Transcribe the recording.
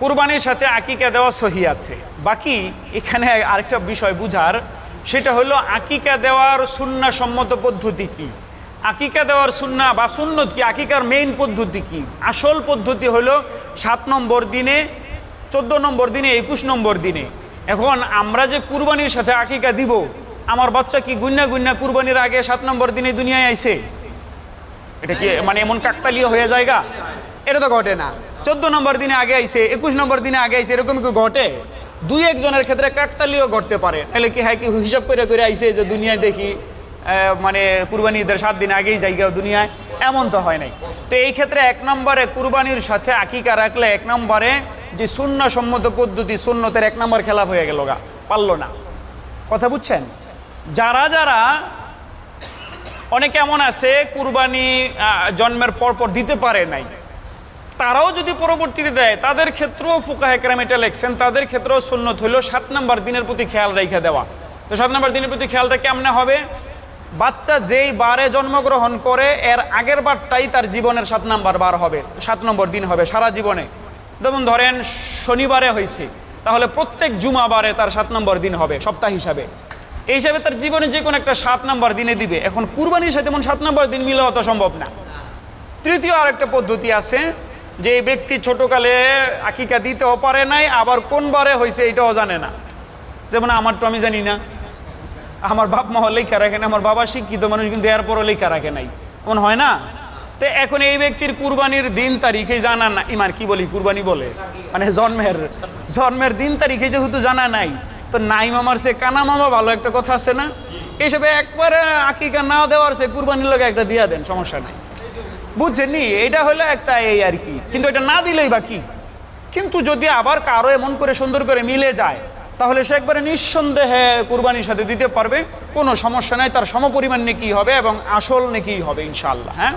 কুরবানির সাথে আকিকা দেওয়া সহি আছে। বাকি এখানে আরেকটা বিষয় বুঝার, সেটা হলো আকিকা দেওয়ার সুন্না সম্মত পদ্ধতি কি? আকিকা দেওয়ার সুন্না বা সুন্নত কি? আকিকার মেইন পদ্ধতি কি? আসল পদ্ধতি হলো সাত নম্বর দিনে, চোদ্দ নম্বর দিনে, একুশ নম্বর দিনে। এখন আমরা যে কুরবানির সাথে আকিকা দিব, আমার বাচ্চা কি গুন্না গুন্না কুরবানির আগে সাত নম্বর দিনে দুনিয়ায় আইসে এটা কি মানে এমন কাকতালীয় হয়ে যায়গা এটা তো ঘটে না। চোদ্দ নম্বর দিনে আগে আইছে, একুশ নম্বর দিনে আগে আইছে, এরকম কি ঘটে? দুই একজনের ক্ষেত্রে কাকতালিও ঘটতে পারে। তাহলে কি হ্যাঁ কি, হিসাব করে করে আইসে যে দুনিয়ায় দেখি মানে কুরবানি ঈদের সাত দিন আগেই জায়গা দুনিয়ায়। এমন তো হয় নাই। তো এই ক্ষেত্রে এক নম্বরে কুরবানির সাথে আকিকা রাখলে এক নম্বরে যে শূন্য সম্মত পদ্ধতি শূন্যতের এক নম্বর খেলাফ হয়ে গেল গা। পারল না। কথা বুঝছেন? যারা যারা অনেকে এমন আছে, কুরবানি জন্মের পর পর দিতে পারে নাই তারাও যদি পরবর্তীতে দেয়, তাদের ক্ষেত্রেও ফুকা হেকরাম এটা লেখছেন, তাদের ক্ষেত্রেও সুন্নত হলো সাত নম্বর দিনের প্রতি খেয়াল রেখে দেওয়া। তো সাত নম্বর দিনের প্রতি খেয়ালটা কেমনে হবে? বাচ্চা যেই বারে জন্মগ্রহণ করে, এর আগের বারটাই তার জীবনের সাত নম্বর বার হবে, সাত নম্বর দিন হবে সারা জীবনে। যেমন ধরেন, শনিবারে হয়েছে তাহলে প্রত্যেক জুমাবারে তার সাত নম্বর দিন হবে, সপ্তাহ হিসাবে। এই হিসাবে তার জীবনে যে কোনো একটা সাত নম্বর দিনে দিবে। এখন কুরবানির সাথে এমন সাত নম্বর দিন মিলে অত সম্ভব না। তৃতীয় আরেকটা পদ্ধতি আছে যে এই ব্যক্তি ছোটকালে আকিকা দিতেও পারে নাই, আবার কোন বারে হয়েছে এটাও জানে না। যেমন আমার তো আমি জানি না। আমার বাপ মা লেখা রাখে না আমার বাবা শিক্ষিত মানুষ, কিন্তু এরপরও লেখা রাখে নাই। কোন হয় না? তো এখন এই ব্যক্তির কুরবানির দিন তারিখে জানা না ইমান কি বলি, কুরবানি বলে? মানে জন্মের জন্মের দিন তারিখে যেহেতু জানা নাই, তো নাই মামার সে কানা মামা, ভালো একটা কথা আছে না? এইসবে একবারে আকিকা না দেওয়ার সে কুরবানির লোক একটা দিয়া দেন, সমস্যা নাই। বুঝছেন এটা হলো একটা এই আর কি। কিন্তু এটা না দিলেই বা কি? কিন্তু যদি আবার কারও এমন করে সুন্দর করে মিলে যায়, তাহলে সে একবারে নিঃসন্দেহে কুরবানির সাথে দিতে পারবে। কোনো সমস্যা নাই, তার সমপরিমাণ নেকি হবে এবং আসল নেকি হবে ইনশাল্লাহ হ্যাঁ?